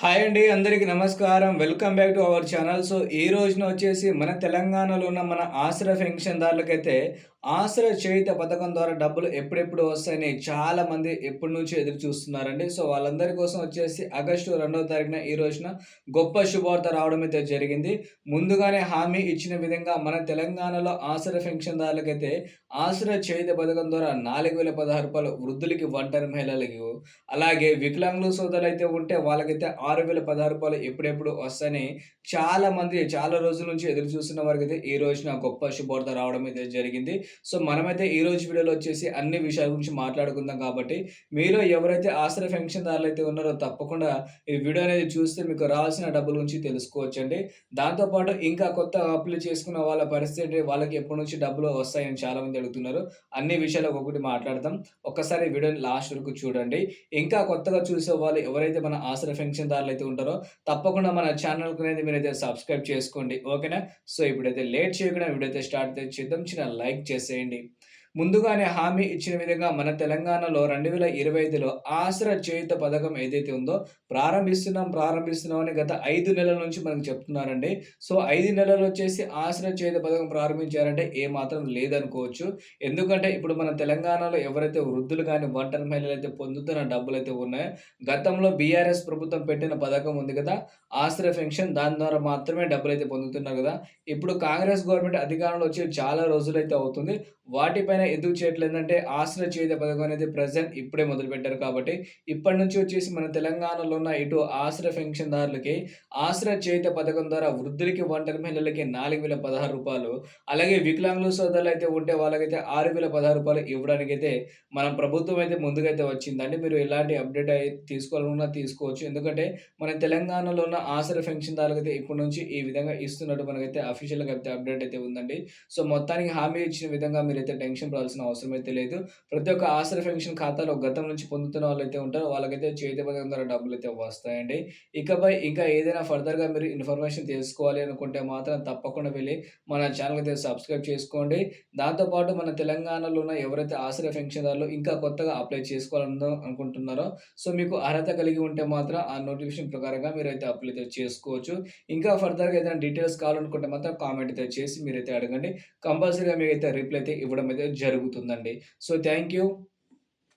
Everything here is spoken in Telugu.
హాయ్ అండి అందరికీ నమస్కారం. Welcome back to our channel. So ఈ రోజున వచ్చేసి మన తెలంగాణలో ఉన్న మన ఆశ్రయ పెన్షన్దారులకైతే ఆశ్రయ చేయుత పథకం ద్వారా డబ్బులు ఎప్పుడెప్పుడు వస్తాయని చాలా మంది ఎప్పటి నుంచి ఎదురు చూస్తున్నారండి. సో వాళ్ళందరి కోసం వచ్చేసి ఆగస్టు రెండవ తారీఖున ఈ రోజున గొప్ప శుభవార్త రావడం అయితే జరిగింది. ముందుగానే హామీ ఇచ్చిన విధంగా మన తెలంగాణలో ఆశ్రయ పెన్షన్దారులకైతే ఆశ్రయ చేయుత పథకం ద్వారా నాలుగు వేల పదహారు రూపాయలు వృద్ధులకి ఒంటరి మహిళలకి అలాగే వికలాంగులు సోదరులు అయితే ఉంటే వాళ్ళకైతే ఆరు వేల పదహారు రూపాయలు ఎప్పుడెప్పుడు వస్తాయని చాలా మంది చాలా రోజుల నుంచి ఎదురు చూస్తున్న వారికి అయితే ఈ రోజున గొప్ప శుభవార్త రావడం అయితే జరిగింది. సో మనమైతే ఈ రోజు వీడియోలో వచ్చేసి అన్ని విషయాల గురించి మాట్లాడుకుందాం కాబట్టి మీరు ఎవరైతే ఆశ్రయ పెన్షన్దారులు అయితే ఉన్నారో తప్పకుండా ఈ వీడియో అనేది చూస్తే మీకు రావాల్సిన డబ్బుల గురించి తెలుసుకోవచ్చండి. దాంతోపాటు ఇంకా కొత్త అప్లై చేసుకున్న వాళ్ళ పరిస్థితి వాళ్ళకి ఎప్పటి నుంచి డబ్బులు వస్తాయని చాలా మంది అడుగుతున్నారు. అన్ని విషయాలు ఒక్కొక్కటి మాట్లాడదాం. ఒక్కసారి వీడియోని లాస్ట్ వరకు చూడండి. ఇంకా కొత్తగా చూసే వాళ్ళు ఎవరైతే మన ఆశ్రయ పెన్షన్దారులు అయితే ఉంటారో తప్పకుండా మన ఛానల్కి అనేది మీరైతే సబ్స్క్రైబ్ చేసుకోండి. ఓకేనా? సో ఇప్పుడైతే లేట్ చేయకుండా వీడియో అయితే స్టార్ట్ చేద్దాం. చిన్న లైక్ చేసేయండి ముందుగానే హామీ ఇచ్చిన విధంగా మన తెలంగాణలో రెండు వేల ఇరవై ఐదులో ఆశ్ర చేయుత పథకం ఏదైతే ఉందో ప్రారంభిస్తున్నాం ప్రారంభిస్తున్నాం అని గత ఐదు నెలల నుంచి మనకు చెప్తున్నారండి. సో ఐదు నెలలు వచ్చేసి ఆశ్ర చేయుత పథకం ప్రారంభించారంటే ఏ మాత్రం లేదనుకోవచ్చు. ఎందుకంటే ఇప్పుడు మన తెలంగాణలో ఎవరైతే వృద్ధులు కానీ ఒంటరి మహిళలు అయితే పొందుతున్న డబ్బులు అయితే ఉన్నాయో గతంలో బీఆర్ఎస్ ప్రభుత్వం పెట్టిన పథకం ఉంది కదా ఆశ్రయ పెన్షన్ దాని ద్వారా మాత్రమే డబ్బులు అయితే పొందుతున్నారు కదా. ఇప్పుడు కాంగ్రెస్ గవర్నమెంట్ అధికారంలో వచ్చి చాలా రోజులు అయితే అవుతుంది. వాటిపైన ఎందుకు చేయట్లేదంటే ఆశ్రయ చేయుత పథకం అనేది ప్రజెంట్ ఇప్పుడే మొదలుపెట్టారు కాబట్టి ఇప్పటి నుంచి వచ్చేసి మన తెలంగాణలో ఉన్న ఇటు ఆశ్రయ పెన్షన్దారులకి ఆశ్రయ చేయుత పథకం ద్వారా వృద్ధులకి ఒంటరి మహిళలకి నాలుగు వేల పదహారు రూపాయలు అలాగే వికలాంగుల సోదరులు అయితే ఉంటే వాళ్ళకైతే ఆరు వేల పదహారు రూపాయలు ఇవ్వడానికి అయితే మన ప్రభుత్వం అయితే ముందుకైతే వచ్చిందండి. మీరు ఎలాంటి అప్డేట్ అయితే తీసుకోవాలన్నా తీసుకోవచ్చు. ఎందుకంటే మన తెలంగాణలో ఉన్న ఆశ్రయ పెన్షన్దారులకు అయితే ఇప్పటి నుంచి ఈ విధంగా ఇస్తున్నట్టు మనకైతే అఫీషియల్గా అయితే అప్డేట్ అయితే ఉందండి. సో మొత్తానికి హామీ ఇచ్చిన విధంగా మీరైతే టెన్షన్ పడాల్సిన అవసరం అయితే లేదు. ప్రతి ఒక్క ఆశ్రయ పెన్షన్ ఖాతాలో గతం నుంచి పొందుతున్న వాళ్ళు అయితే ఉంటారో. వాళ్ళకైతే చేతి పథకం ద్వారా డబ్బులు అయితే వస్తాయండి. ఇకపై ఇంకా ఏదైనా ఫర్దర్గా మీరు ఇన్ఫర్మేషన్ తెలుసుకోవాలి అనుకుంటే మాత్రం తప్పకుండా వెళ్ళి మన ఛానల్ అయితే సబ్స్క్రైబ్ చేసుకోండి. దాంతోపాటు మన తెలంగాణలో ఉన్న ఎవరైతే ఆశ్రయ పెన్షన్దారులు ఇంకా కొత్తగా అప్లై చేసుకోవాలని అనుకుంటున్నారో సో మీకు అర్హత కలిగి ఉంటే మాత్రం ఆ నోటిఫికేషన్ ప్రకారంగా మీరు అయితే అప్లై అయితే చేసుకోవచ్చు. ఇంకా ఫర్దర్గా ఏదైనా డీటెయిల్స్ కావాలనుకుంటే మాత్రం కామెంట్ అయితే చేసి మీరైతే అడగండి. కంపల్సరీగా మీరైతే రిప్లై అయితే ఇవ్వడం అయితే జరుగుతుందండి. So thank you